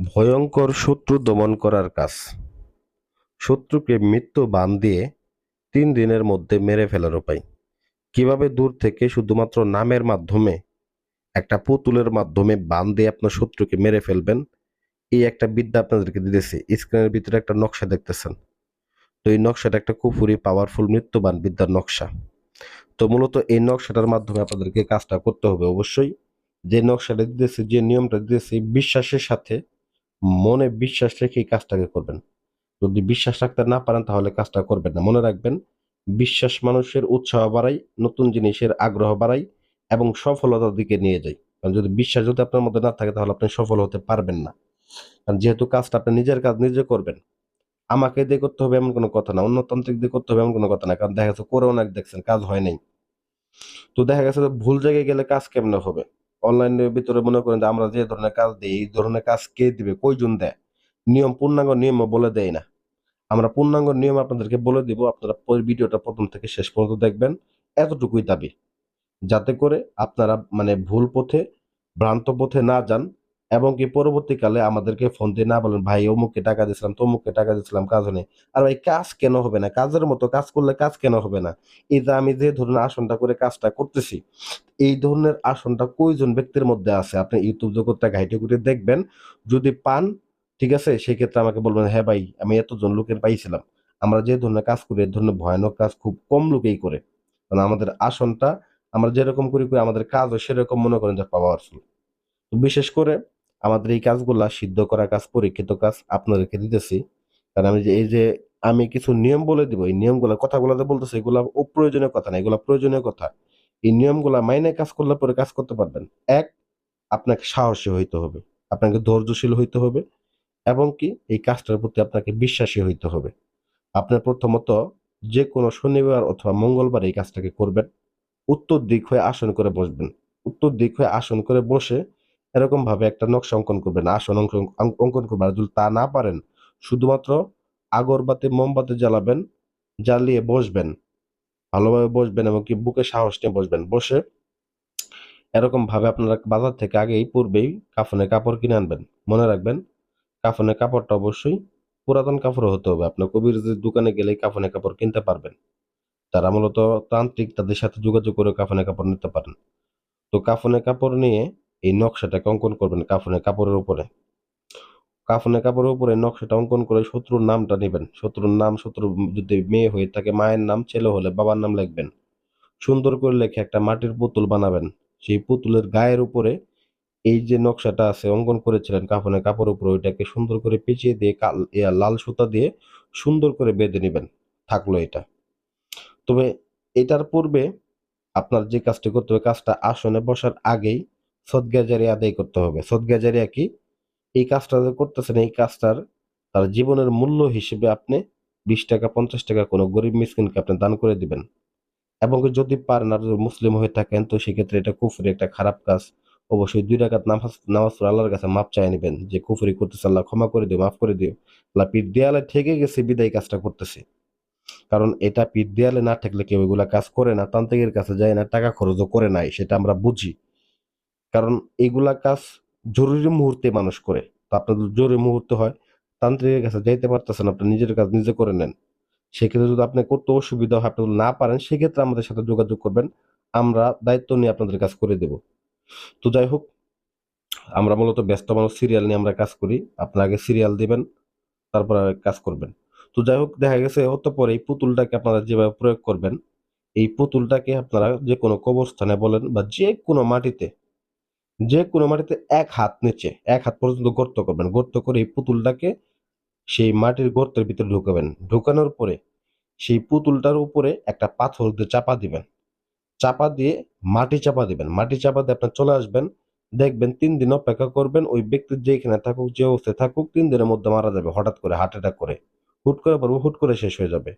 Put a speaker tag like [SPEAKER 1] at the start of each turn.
[SPEAKER 1] ভয়ঙ্কর শত্রু দমন করার কাজ। শত্রুকে মৃত্যু বান দিয়ে তিন দিনের মধ্যে মেরে ফেলার উপায় কীভাবে দূর থেকে শুধুমাত্র নামের মাধ্যমে, একটা পুতুলের মাধ্যমে বান দিয়ে আপনার শত্রুকে মেরে ফেলবেন, এই একটা বিদ্যা আপনাদেরকে দিতেছি। স্ক্রিনের ভিতরে একটা নকশা দেখতেছেন। তো এই নকশাটা একটা কুফুরি পাওয়ারফুল মৃত্যুবান বিদ্যার নকশা। তো মূলত এই নকশাটার মাধ্যমে আপনাদেরকে কাজটা করতে হবে অবশ্যই। যে নকশাটা দিতেছে, যে নিয়মটা দিতেছে, বিশ্বাসের সাথে মনে বিশ্বাস রেখে এই কাজটাকে করবেন। যদি বিশ্বাস রাখতে না পারেন, তাহলে কাজটা করবেন না। মনে রাখবেন, বিশ্বাস মানুষের উৎসাহ বাড়ায় নতুন জিনিসের আগ্রহ বাড়ায় এবং সফলতার দিকে নিয়ে যায় কারণ যদি বিশ্বাস যদি আপনার মধ্যে না থাকে, তাহলে আপনি সফল হতে পারবেন না। কারণ যেহেতু কাজটা আপনি নিজের কাজ নিজে করবেন, আমাকে দিয়ে করতে হবে এমন কোনো কথা না, অন্যতান্ত্রিক দিয়ে করতে হবে এমন কোনো কথা না। কারণ দেখা গেছে করেও অনেক দেখছেন, কাজ হয় নাই। তো দেখা গেছে ভুল জায়গায় গেলে কাজ কেমনে হবে? অনলাইনের ভিতরে মনে করেন যে আমরা যে ধরনের কাজ দিই, এই ধরনের কাজ কে দিবে, কয়জন দেয়? নিয়ম, পূর্ণাঙ্গ নিয়ম বলে দেয় না। আমরা পূর্ণাঙ্গ নিয়ম আপনাদেরকে বলে দিব, আপনারা ভিডিওটা প্রথম থেকে শেষ পর্যন্ত দেখবেন, এতটুকুই দাবি। যাতে করে আপনারা মানে ভুল পথে, ভ্রান্ত পথে না যান এবং কি পরবর্তীকালে আমাদেরকে ফোন দিয়ে না বলেন, ভাই, অমুককে টাকা দিয়েছিলাম, তমুককে টাকা দিয়েছিলাম, কাজ হয়নি। আর ভাই, কাজ কেন হবে না? কাজের মতো কাজ করলে কাজ কেন হবে না? এই যে আমি যে ধরনের আসনটা করে কাজটা করতেছি, এই ধরনের আসনটা কয়জন ব্যক্তির মধ্যে আছে? আপনি ইউটিউব জগৎটা ঘাইটে ঘুরে দেখবেন, যদি পান, ঠিক আছে? সেক্ষেত্রে আমাকে বলবেন হ্যাঁ ভাই, আমি এতজন লোকের পাইছিলাম। আমরা যে ধরনের কাজ করি, এই ধরনের ভয়ানক কাজ খুব কম লোকেই করে। কারণ আমাদের আসনটা, আমরা যেরকম করি করি আমাদের কাজও সেরকম মনে করেন যে পাওয়ারফুল বিশেষ করে আমাদের এই কাজগুলা সিদ্ধ করা কাজ, পরীক্ষিত কাজ আপনাদেরকে দিতেছি। কারণ আমি যে, এই যে আমি কিছু নিয়ম বলে দিব, এই নিয়মগুলো, কথাগুলো যে বলতেছি, এগুলা অপ্রয়োজনীয় কথা না, এগুলা প্রয়োজনীয় কথা। এই নিয়মগুলা মাইনে কাজ করলে পরে কাজ করতে পারবেন। এক, আপনাকে সাহসী হইতে হবে, আপনাকে ধৈর্যশীল হইতে হবে এবং কি, এই কাজটার প্রতি আপনাকে বিশ্বাসী হইতে হবে। আপনার প্রথমত যে কোনো শনিবার অথবা মঙ্গলবার এই কাজটাকে করবেন। উত্তর দিক হয়ে আসন করে বসবেন। উত্তর দিক হয়ে আসন করে বসে এরকম ভাবে একটা নকশা অঙ্কন করবেন, আসন অঙ্কন করবেন। আর যদি তা না পারেন, শুধুমাত্র আগরবাতি, মোমবাতি জ্বালাবেন, জ্বালিয়ে বসবেন। ভালোভাবে বসবেন এবং কি বুকে সাহস নিয়ে বসবেন। বসে এরকম ভাবে আপনারা বাজার থেকে আগেই পূর্বেই কাফনের কাপড় কিনে আনবেন। মনে রাখবেন, কাফনের কাপড়টা অবশ্যই পুরাতন কাপড় হতে হবে। আপনার কবিরাজের দোকানে গেলেই কাফনের কাপড় কিনতে পারবেন। তারা মূলত তান্ত্রিক তাদের সাথে যোগাযোগ করে কাফনের কাপড় নিতে পারেন। তো কাফনের কাপড় নিয়ে এই নকশাটাকে অঙ্কন করবেন কাফনের কাপড়ের উপরে। কাফনের কাপড়ের উপরে নকশাটা অঙ্কন করে শত্রুর নামটা নেবেন। শত্রুর নাম, শত্রু যদি মেয়ে হয়ে থাকে, মায়ের নাম, ছেলে হলে বাবার নাম লিখবেন। সুন্দর করে লেখে একটা মাটির পুতুল বানাবেন। সেই পুতুলের গায়ের উপরে এই যে নকশাটা আছে, অঙ্কন করেছিলেন কাফনের কাপড়ের উপরে, ওইটাকে সুন্দর করে পেঁচিয়ে দিয়ে কাল লাল সুতা দিয়ে সুন্দর করে বেঁধে নেবেন। থাকল এটা। তবে এটার পূর্বে আপনার যে কাজটি করতে হবে, কাজটা আসনে বসার আগেই সদগাজারি আদায় করতে হবে। সদগাজারিয়া কি? এই কাজটা যে করতেছেন, এই কাজটার তার জীবনের মূল্য হিসেবে আপনি বিশ টাকা, পঞ্চাশ টাকা কোনো গরিব মিসকিনকে আপনি দান করে দিবেন। এবং যদি পারেন আর মুসলিম হয়ে থাকেন, তো সেক্ষেত্রে এটা কুফরি একটা খারাপ কাজ। অবশ্যই দুই রাকাত নামাজ নামাজ আল্লাহর কাছে মাপ চাই নেবেন যে কুফরি করতেছে আল্লাহ, ক্ষমা করে দিও, মাফ করে দিও। আল্লাহ পিঠ দেয়ালে ঠেকে গেছে, বিদায় কাজটা করতেছে। কারণ এটা পিঠ দেয়ালে না ঠেকলে কেউ এগুলা কাজ করে না, তান্ত্রিকের কাছে যায় না, টাকা খরচও করে নাই, সেটা আমরা বুঝি। কারণ এগুলা কাজ জরুরি মুহূর্তে মানুষ করে। তো আপনার জরুরি মুহূর্তে হয়, তান্ত্রিকের কাছে যাইতে পারতেছেন, আপনি নিজের কাজ নিজে করে নেন। সেক্ষেত্রে যদি আপনি করতে অসুবিধা হয়, আপনি না পারেন, সেক্ষেত্রে আমাদের সাথে যোগাযোগ করবেন। আমরা দায়িত্ব নিয়ে আপনাদের কাজ করে দেব। তো যাই হোক, আমরা মূলত ব্যস্ত মানুষ সিরিয়াল নিয়ে আমরা কাজ করি। আপনার আগে সিরিয়াল দিবেন, তারপর কাজ করবেন। তো যাই হোক, দেখা গেছে হতে পরে এই পুতুলটাকে আপনারা যেভাবে প্রয়োগ করবেন, এই পুতুলটাকে আপনারা যে কোনো কবরস্থানে বলেন বা যে কোনো মাটিতে যে কোনো মাটিতে এক হাত নিচে, এক হাত পর্যন্ত গর্ত করবেন। গর্ত করে এই পুতুলটাকে সেই মাটির গর্তের ভিতরে ঢুকাবেন। ঢুকানোর পরে সেই পুতুলটার উপরে একটা পাথর দিয়ে চাপা দিবেন। চাপা দিয়ে মাটি চাপা দিবেন। মাটি চাপা দিয়ে আপনার চলে আসবেন, দেখবেন তিন দিন অপেক্ষা করবেন, ওই ব্যক্তি যেখানে থাকুক, যে অবস্থায় থাকুক, তিন দিনের মধ্যে মারা যাবে, হঠাৎ করে হার্ট অ্যাটাক করে। হুট করে পড়ব হুট করে শেষ হয়ে যাবে।